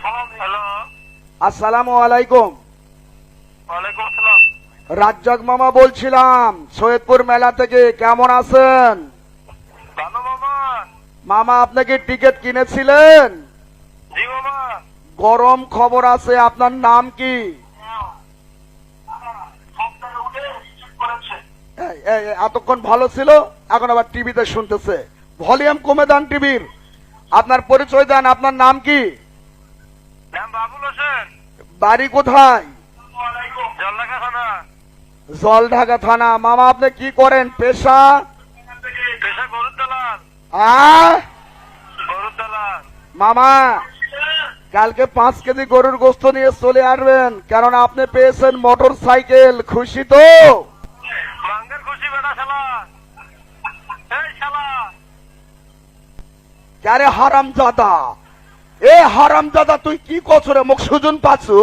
Hello আসসালামু আলাইকুম। রাজ্জাক মামা বলছিলাম সৈয়দপুর মেলা থেকে কেমন আছেন? মামা। আপনাকে টিকিট কিনেছিলেন? গরম খবর আছে আপনার নাম কি? এতক্ষণ ভালো ছিল এখন আবার টিভিতে শুনতেছে। ভলিউম কমে দেন টিভির। আপনার পরিচয় দেন আপনার নাম কি? বাবুল হোসেন। বাড়ি কোথায়? ওয়ালাইকুম। জল্লাকা থানা। জলঢাকা থানা। মামা আপনি কি করেন? পেশা? পেশা গরুর দালাল। গরুর দালাল। মামা কালকে পাঁচ কেজি গরুর গোস্ত নিয়ে চলে আসবেন কারণ আপনি পেয়েছেন মোটর সাইকেল। খুশি তো? হারাম দাদা এ হারাম দাদা তুই কি কছরে মুখ সুজন পাচ্ছু